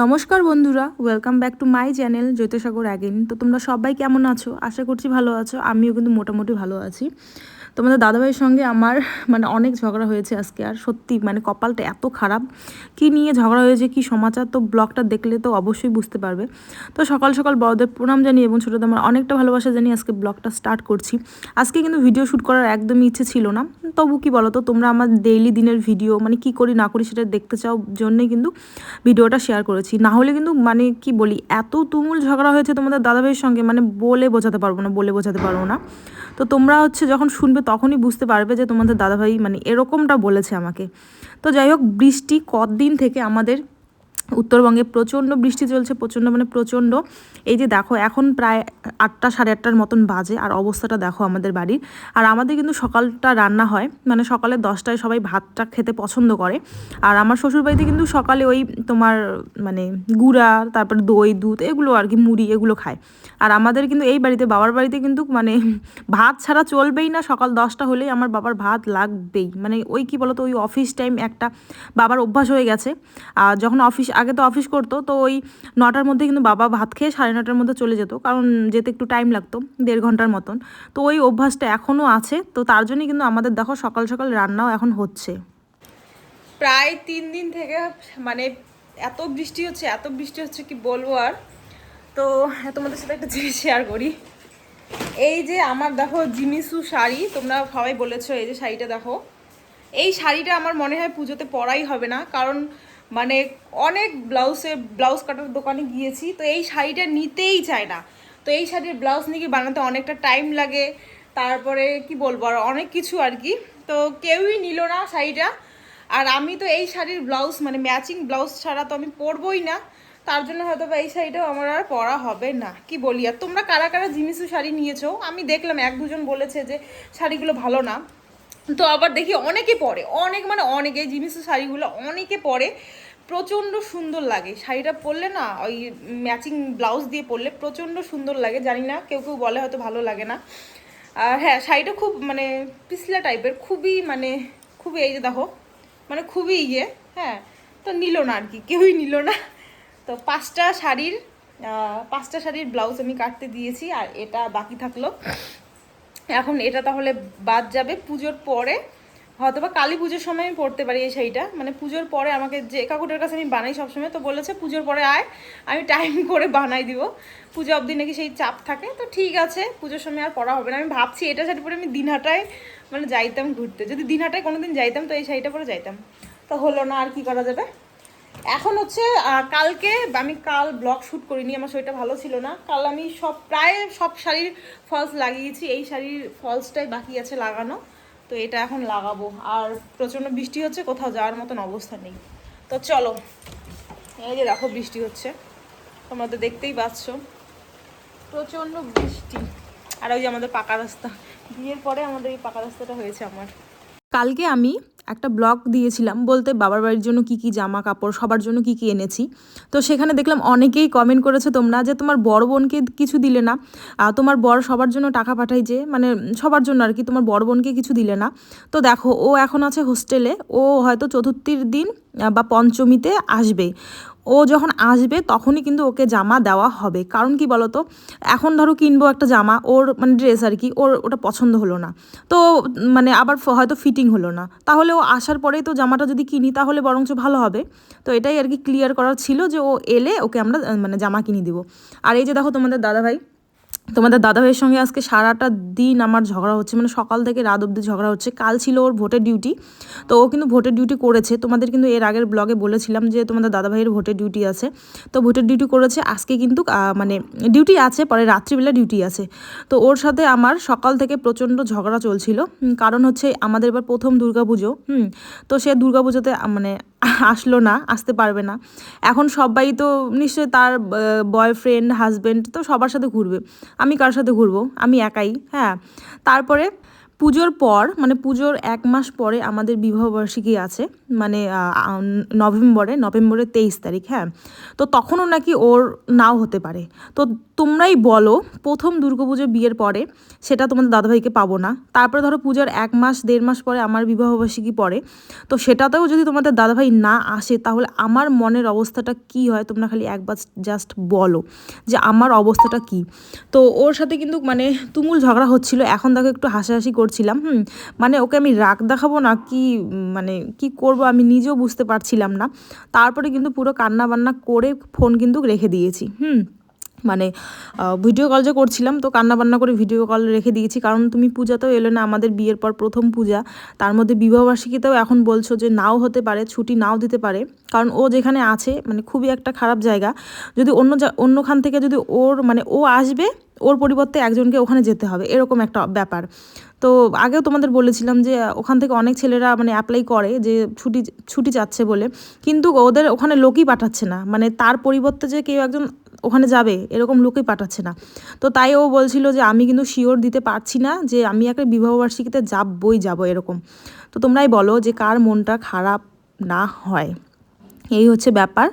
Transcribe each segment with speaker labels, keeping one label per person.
Speaker 1: নমস্কার বন্ধুরা welcome back to my channel Jyotisagar again তো তোমরা সবাই কেমন আছো? আশা করছি ভালো আছো, আমিও কিন্তু মোটামুটি ভালো আছি। তোমাদের দাদাভাইয়ের সঙ্গে আমার মানে অনেক ঝগড়া হয়েছে আজকে, আর সত্যি মানে কপালটা এত খারাপ। কি নিয়ে ঝগড়া হয়েছে, কি সমাচার, তো ব্লগটা দেখলে তো অবশ্যই বুঝতে পারবে। তো সকাল সকাল বড়দের প্রণাম জানি এবং ছোটোদের আমার অনেকটা ভালোবাসা জানিয়ে আজকে ব্লগটা স্টার্ট করছি। আজকে কিন্তু ভিডিও শ্যুট করার একদমই ইচ্ছে ছিল না। তবু কি বলো তো তোমরা আমার ডেইলি দিনের ভিডিও মানে কি করি না করি সেটা দেখতে চাও জন্যই কিন্তু ভিডিওটা শেয়ার করেছি। না হলে কিন্তু মানে কি বলি, এত তুমুল ঝগড়া হয়েছে তোমাদের দাদাভাইয়ের সঙ্গে মানে বলে বোঝাতে পারব না, বলে বোঝাতে পারব না। তো তোমরা হচ্ছে যখন শুনবে তখনই বুঝতে পারবে যে তোমাদের দাদাভাই মানে এরকমটা বলেছে আমাকে। তো যাই হোক, বৃষ্টি কদিন থেকে আমাদের উত্তরবঙ্গে প্রচণ্ড বৃষ্টি চলছে, প্রচণ্ড মানে প্রচণ্ড। এই যে দেখো, এখন প্রায় আটটা, সাড়ে আটটার মতন বাজে, আর অবস্থাটা দেখো আমাদের বাড়ির। আর আমাদের কিন্তু সকালটা রান্না হয় মানে সকালে দশটায় সবাই ভাতটা খেতে পছন্দ করে। আর আমার শ্বশুরবাড়িতে কিন্তু সকালে ওই তোমার মানে গুড়া, তারপরে দই, দুধ, এগুলো আর কি, মুড়ি, এগুলো খায়। আর আমাদের কিন্তু এই বাড়িতে, বাবার বাড়িতে কিন্তু মানে ভাত ছাড়া চলবেই না, সকাল দশটা হলেই আমার বাবার ভাত লাগবেই। মানে ওই কি বলতো, ওই অফিস টাইম একটা বাবার অভ্যাস হয়ে গেছে। আর যখন অফিস আগে তো অফিস করতো, তো ওই নটার মধ্যে কিন্তু বাবা ভাত খেয়ে সাড়ে নটার মধ্যে চলে যেত, কারণ যেতে একটু টাইম লাগতো, দেড় ঘণ্টার মতন। তো ওই অভ্যাসটা এখনও আছে, তো তার জন্যই কিন্তু আমাদের দেখো সকাল সকাল রান্নাও এখন হচ্ছে।
Speaker 2: প্রায় তিন দিন থেকে মানে এত বৃষ্টি হচ্ছে, এত বৃষ্টি হচ্ছে কি বলব আর। তো তোমাদের সাথে একটা জিনিস শেয়ার করি। এই যে আমার দেখো জিমিসু শাড়ি, তোমরা সবাই বলেছ এই যে শাড়িটা দেখো। এই শাড়িটা আমার মনে হয় পুজোতে পরাই হবে না, কারণ মানে অনেক ব্লাউজে ব্লাউজ কাটার দোকানে গিয়েছি, তো এই শাড়িটা নিতেই চায় না। তো এই শাড়ির ব্লাউজ নাকি বানাতে অনেকটা টাইম লাগে, তারপরে কি বলব আর অনেক কিছু আর কি। তো কেউই নিল না শাড়িটা। আর আমি তো এই শাড়ির ব্লাউজ মানে ম্যাচিং ব্লাউজ ছাড়া তো আমি পরবই না। তার জন্য হয়তো বা এই শাড়িটাও আমার আর পরা হবে না। কি বলি? আর তোমরা কারা কারা জিনিসও শাড়ি নিয়েছো? আমি দেখলাম এক দুজন বলেছে যে শাড়িগুলো ভালো না। তো আবার দেখি অনেকে পরে, অনেক মানে অনেকে জিমিসু শাড়িগুলো অনেকে পরে, প্রচণ্ড সুন্দর লাগে। শাড়িটা পরলে না, ওই ম্যাচিং ব্লাউজ দিয়ে পরলে প্রচণ্ড সুন্দর লাগে, জানি না, কেউ কেউ বলে হয়তো ভালো লাগে না। আর হ্যাঁ শাড়িটা খুব মানে পিছলা টাইপের খুবই মানে খুবই এই যে দেখো মানে খুবই ইয়ে হ্যাঁ তো নিল না আর কি, কেউই নিল না। তো পাঁচটা শাড়ির পাঁচটা শাড়ির ব্লাউজ আমি কাটতে দিয়েছি, আর এটা বাকি থাকল। এখন এটা তাহলে বাদ যাবে পুজোর পরে। হয়তো বা কালী পুজোর সময় আমি পড়তে পারি এই শাড়িটা। মানে পুজোর পরে আমাকে যে কাকুটার কাছে আমি বানাই সবসময়, তো বলেছে পুজোর পরে আয়, আমি টাইম করে বানাই দিব। পুজো অবধি নাকি সেই চাপ থাকে। তো ঠিক আছে, পুজোর সময় আর পড়া হবে না। আমি ভাবছি এটা শাড়ি পরে আমি দিনহাটায় মানে যাইতাম ঘুরতে। যদি দিনহাটায় কোনোদিন যাইতাম, তো এই শাড়িটা পরে যাইতাম। তো হলো না, আর কি করা যাবে? এখন হচ্ছে কালকে আমি কাল ব্লগ শ্যুট করিনি, আমার শরীরটা ভালো ছিল না। কাল আমি সব, প্রায় সব শাড়ির ফলস লাগিয়েছি, এই শাড়ির ফলসটাই বাকি আছে লাগানো, তো এটা এখন লাগাবো। আর প্রচণ্ড বৃষ্টি হচ্ছে কোথাও যাওয়ার মতন অবস্থা নেই। তো চলো, এই যে দেখো বৃষ্টি হচ্ছে, তোমরা তো দেখতেই পাচ্ছ। প্রচণ্ড বৃষ্টি। আর ওই যে আমাদের পাকা রাস্তা, বিয়ের পরে আমাদের এই পাকা রাস্তাটা হয়েছে আমার।
Speaker 1: কালকে আমি একটা ব্লগ দিয়েছিলাম বলতে বাবার বাড়ির জন্য কি কি জামা কাপড়, সবার জন্য কি কি এনেছি। তো সেখানে দেখলাম অনেকেই কমেন্ট করেছে তোমরা যে তোমার বড় বোনকে কিছু দিলে না। তোমার বর সবার জন্য টাকা পাঠাই যে মানে সবার জন্য আর কি, তোমার বড় বোনকে কিছু দিলে না। তো দেখো, ও এখন আছে হোস্টেলে ও হয়তো চতুর্থীর দিন বা পঞ্চমীতে আসবে ও যখন আসবে তখনই কিন্তু ওকে জামা দেওয়া হবে। কারণ কি বলতো? এখন ধরো কিনবো একটা জামা, ওর মানে ড্রেস আর কি, ওর ওটা পছন্দ হলো না। তো মানে আবার হয়তো ফিটিং হলো না। তাহলে ও আসার পরেই তো জামাটা যদি কিনি তাহলে বরঞ্চ ভালো হবে। তো এটাই আর কি ক্লিয়ার করার ছিল যে ও এলে ওকে আমরা মানে জামা কিনে দিব। আর এই যে দেখো তোমাদের দাদাভাই তোমাদের দাদাভাইয়ের সঙ্গে আজকে সারাটা দিন আমার ঝগড়া হচ্ছে মানে সকাল থেকে রাত অবধি ঝগড়া হচ্ছে। কাল ছিল ওর ভোটের ডিউটি তো ও কিন্তু ভোটের ডিউটি করেছে। তোমাদের কিন্তু এর আগের ব্লগে বলেছিলাম যে তোমাদের দাদাভাইয়ের ভোটের ডিউটি আছে। তো ভোটের ডিউটি করেছে, আজকে কিন্তু মানে ডিউটি আছে, পরে রাত্রিবেলা ডিউটি আছে। তো ওর সাথে আমার সকাল থেকে প্রচণ্ড ঝগড়া চলছিল। কারণ হচ্ছে আমাদের এবার প্রথম দুর্গাপুজো, হুম, তো সে দুর্গাপুজোতে মানে আসলো না, আসতে পারবে না। এখন সবাই তো নিশ্চয়ই তার বয়ফ্রেন্ড হাজব্যান্ড তো সবার সাথে ঘুরবে। আমি কার সাথে ঘুরবো আমি একাই হ্যাঁ। তারপরে পুজোর পর মানে পুজোর এক মাস পরে আমাদের বিবাহবার্ষিকী আছে মানে নভেম্বরে, নভেম্বরের তেইশ তারিখ হ্যাঁ? তো তখনও নাকি ওর নাও হতে পারে। তো তোমরাই বলো, প্রথম দুর্গাপুজো বিয়ের পরে সেটা তোমাদের দাদাভাইকে পাবো না। তারপরে ধরো পূজার এক মাস, দেড় মাস পরে আমার বিবাহবার্ষিকী পরে তো সেটাতেও যদি তোমাদের দাদাভাই না আসে, তাহলে আমার মনের অবস্থাটা কি হয়? তোমরা খালি একবার জাস্ট বলো যে আমার অবস্থাটা কি? তো ওর সাথে কিন্তু মানে তুমুল ঝগড়া হচ্ছিল। এখন দেখো একটু হাসাহাসি করছিলাম, হুম মানে ওকে আমি রাগ দেখাবো না, কি মানে কি করব আমি নিজেও বুঝতে পারছিলাম না। তারপরে কিন্তু পুরো কান্না বান্না করে ফোন কিন্তু রেখে দিয়েছি, হুম। মানে ভিডিও কল যে করছিলাম, তো কান্না বান্না করে ভিডিও কল রেখে দিয়েছি। কারণ তুমি পূজাতেও এলো না, আমাদের বিয়ের পর প্রথম পূজা। তার মধ্যে বিবাহবার্ষিকীতেও এখন বলছো যে নাও হতে পারে, ছুটি নাও দিতে পারে। কারণ ও যেখানে আছে মানে খুবই একটা খারাপ জায়গা। যদি অন্য অন্যখান থেকে যদি ওর মানে ও আসবে, ওর পরিবর্তে একজনকে ওখানে যেতে হবে। এরকম একটা ব্যাপার। তো আগেও তোমাদের বলেছিলাম যে, ওখান থেকে অনেক ছেলেরা মানে অ্যাপ্লাই করে যে ছুটি ছুটি চাচ্ছে বলে। কিন্তু ওদের ওখানে লোকই পাঠাচ্ছে না। মানে তার পরিবর্তে যে কেউ একজন ওখানে যাবে, এরকম লোকই পাঠাচ্ছে না। তো তাই ও বলছিল যে, আমি কিন্তু শিওর দিতে পারছি না যে, আমি একটা বিবাহবার্ষিকীতে যাবই যাব এরকম। তো তোমরাই বলো যে, কার মনটা খারাপ না হয়। এই হচ্ছে ব্যাপার।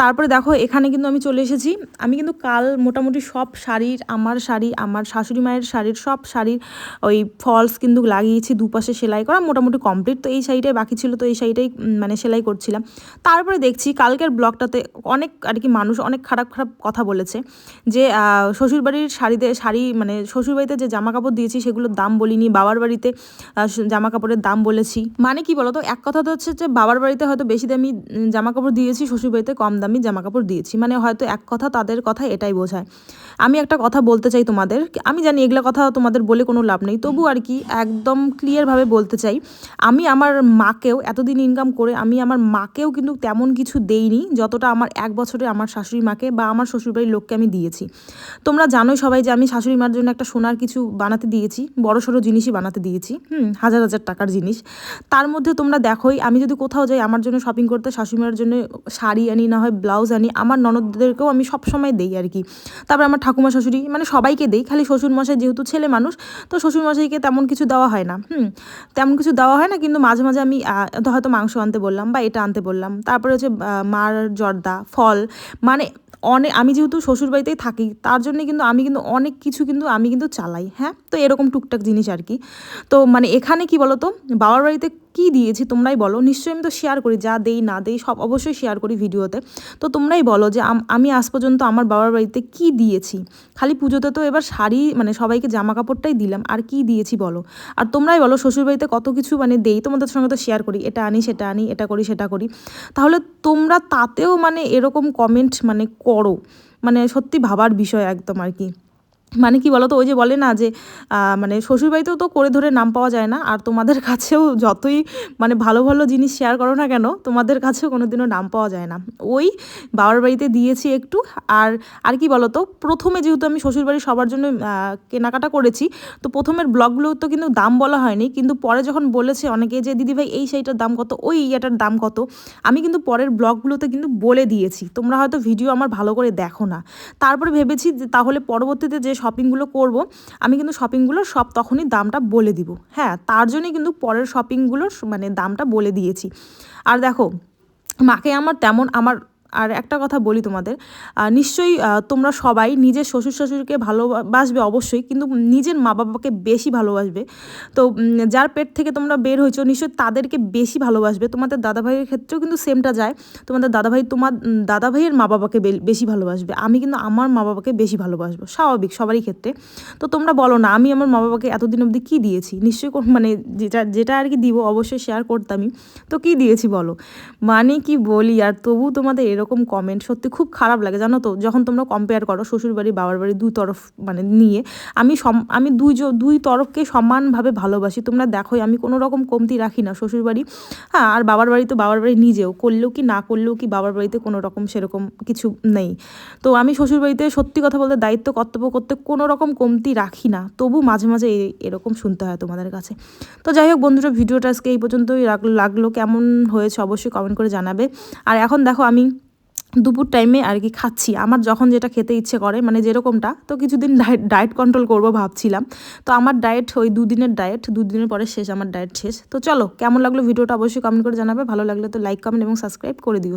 Speaker 1: তারপরে দেখো, এখানে কিন্তু আমি চলে এসেছি। আমি কিন্তু কাল মোটামুটি সব শাড়ির, আমার শাড়ি, আমার শাশুড়ি মায়ের শাড়ির, সব শাড়ির ওই ফলস কিন্তু লাগিয়েছি, দুপাশে সেলাই করা, মোটামুটি কমপ্লিট তো এই শাড়িটাই বাকি ছিল, তো এই শাড়িটাই মানে সেলাই করছিলাম। তারপরে দেখছি, কালকের ব্লগটাতে অনেক আর কি মানুষ অনেক খারাপ খারাপ কথা বলেছে যে শ্বশুরবাড়ির শাড়িতে, শাড়ি মানে শ্বশুরবাড়িতে যে জামা কাপড় দিয়েছি, সেগুলোর দাম বলিনি, বাবার বাড়িতে জামা কাপড়ের দাম বলেছি। মানে কি বলতো, এক কথা তো হচ্ছে যে, বাবার বাড়িতে হয়তো বেশি দামি জামা কাপড় দিয়েছি, শ্বশুরবাড়িতে কম দামি। জামা কাপড় দিয়েছি। মানে হয়তো এক কথা তাদের কথা এটাই বোঝায়। আমি একটা কথা বলতে চাই তোমাদের। আমি জানি এগুলো কথা তোমাদের বলে কোনো লাভ নেই। তবু আর কি একদম ক্লিয়ারভাবে বলতে চাই। আমি আমার মাকেও এতদিন ইনকাম করে আমি আমার মাকেও কিন্তু তেমন কিছু দেইনি যতটা আমার এক বছরে আমার শাশুড়ি মাকে বা আমার শ্বশুরবাড়ির লোককে আমি দিয়েছি। তোমরা জানোই সবাই যে আমি শাশুড়ি মার জন্য একটা সোনার কিছু বানাতে দিয়েছি। বড় সড়ো জিনিসই বানাতে দিয়েছি। হুম, হাজার হাজার টাকার জিনিস। তার মধ্যে তোমরা দেখোই আমি যদি কোথাও যাই আমার জন্য শপিং করতে শাশুড়ি মার জন্য শাড়ি আনি না হয় ব্লাউজ আনি, আমার ননদদেরকেও আমি সবসময় দেই আর কি। তারপর আমার ঠাকুমা শাশুড়ি মানে সবাইকে দেই, খালি শ্বশুরমশাই যেহেতু ছেলে মানুষ, তো শ্বশুরমশাইকে তেমন কিছু দেওয়া হয় না। হুম, তেমন কিছু দেওয়া হয় না, কিন্তু মাঝে মাঝে আমি হয়তো মাংস আনতে বললাম বা এটা আনতে বললাম। তারপরে হচ্ছে মার জর্দা, ফল মানে অনেক আমি যেহেতু শ্বশুরবাড়িতেই থাকি, তার জন্য কিন্তু আমি কিন্তু অনেক কিছু কিন্তু আমি কিন্তু চালাই হ্যাঁ? তো এরকম টুকটাক জিনিস আর কি। তো মানে এখানে কি বলো তো বাবার বাড়িতে কি দিয়েছি তোমরাই বলো। নিশ্চয়ই আমি তো শেয়ার করি, যা দেই, না দেই, সব অবশ্যই শেয়ার করি ভিডিওতে তো তোমরাই বলো যে আম- আজ পর্যন্ত আমার বাবার বাড়িতে কি দিয়েছি। খালি পুজোতে তো এবার শাড়ি মানে সবাইকে জামা কাপড়টাই দিলাম, আর কি দিয়েছি বলো। আর তোমরাই বলো শ্বশুরবাড়িতে কত কিছু মানে দেই, তোমাদের সঙ্গে তো শেয়ার করি, এটা আনি, সেটা আনি, এটা করি, সেটা করি। তাহলে তোমরা তাতেও মানে এরকম কমেন্ট মানে করো। মানে সত্যি ভাবার বিষয় একদম আর কি। মানে কি বলতো, ওই যে বলে না যে মানে শ্বশুরবাড়িতেও তো করে ধরে নাম পাওয়া যায় না, আর তোমাদের কাছেও যতই মানে ভালো ভালো জিনিস শেয়ার করো না কেন, তোমাদের কাছেও কোনো দিনও নাম পাওয়া যায় না। ওই বাবার বাড়িতে দিয়েছি একটু, আর আর কি বলতো, প্রথমে যেহেতু আমি শ্বশুরবাড়ি সবার জন্য কেনাকাটা করেছি, তো প্রথমের ব্লগগুলো তো কিন্তু দাম বলা হয়নি, কিন্তু পরে যখন বলেছে অনেকে যে দিদিভাই এই শাড়িটার দাম কত, ওই ইয়াটার দাম কত? আমি কিন্তু পরের ব্লগগুলোতে কিন্তু বলে দিয়েছি, তোমরা হয়তো ভিডিও আমার ভালো করে দেখো না। তারপরে ভেবেছি যে, তাহলে পরবর্তীতে যে শপিংগুলো করব, আমি কিন্তু শপিংগুলোর সব তখনই দামটা বলে দিব। হ্যাঁ তার জন্যই কিন্তু পরের শপিংগুলোর মানে দামটা বলে দিয়েছি। আর দেখো, মাকে আমার তেমন আমার আর একটা কথা বলি তোমাদের নিশ্চয়ই তোমরা সবাই নিজের শ্বশুর শাশুড়িকে ভালোবাসবে অবশ্যই, কিন্তু নিজের মা বাবাকে বেশি ভালোবাসবে। তো যার পেট থেকে তোমরা বের হয়েছো, নিশ্চয়ই তাদেরকে বেশি ভালোবাসবে। তোমাদের দাদাভাইয়ের ক্ষেত্রেও কিন্তু সেমটা যায়। তোমাদের দাদাভাই, তোমার দাদাভাইয়ের মা বাবাকে বেশি ভালোবাসবে। আমি কিন্তু আমার মা বাবাকে বেশি ভালোবাসবো, স্বাভাবিক সবারই ক্ষেত্রে। তো তোমরা বলো না, আমি আমার মা বাবাকে এতদিন অবধি কী দিয়েছি? নিশ্চয়ই মানে যেটা যেটা আর কি দিব, অবশ্যই শেয়ার করতামই। তো কী দিয়েছি বলো? মানে কি বলি? আর তবু তোমাদের এরকম কমেন্ট সত্যি খুব খারাপ লাগে, জানো তো? যখন তোমরা কম্পেয়ার করো শ্বশুরবাড়ি বাবার বাড়ি দুই তরফ মানে নিয়ে, আমি আমি দুই দুই তরফকে সমানভাবে ভালোবাসি। তোমরা দেখোই আমি কোনো রকম কমতি রাখি না শ্বশুরবাড়ি হ্যাঁ আর বাবার বাড়ি তো বাবার বাড়ি নিজেও, করলেও কি না করলেও কি বাবার বাড়িতে কোনো রকম সেরকম কিছু নেই। তো আমি শ্বশুরবাড়িতে সত্যি কথা বলতে দায়িত্ব কর্তব্য করতে কোনো রকম কমতি রাখি না, তবু মাঝে মাঝে এরকম শুনতে হয় তোমাদের কাছে। তো যাই হোক বন্ধুরা, ভিডিওটা আজকে এই পর্যন্তই লাগল। কেমন হয়েছে অবশ্যই কমেন্ট করে জানাবে। আর এখন দেখো আমি দুপুর টাইমে আর কি খাচ্ছি। আমার যখন যেটা খেতে ইচ্ছে করে মানে যেরকমটা, তো কিছুদিন ডায়েট ডায়েট কন্ট্রোল করব ভাবছিলাম। তো আমার ডায়েট ওই দুদিনের ডায়েট দুদিনের পরে শেষ, আমার ডায়েট শেষ। তো চলো, কেমন লাগল ভিডিওটা অবশ্যই কমেন্ট করে জানাবে, ভালো লাগলে তো লাইক কমেন্ট এবং সাবস্ক্রাইব করে দিও।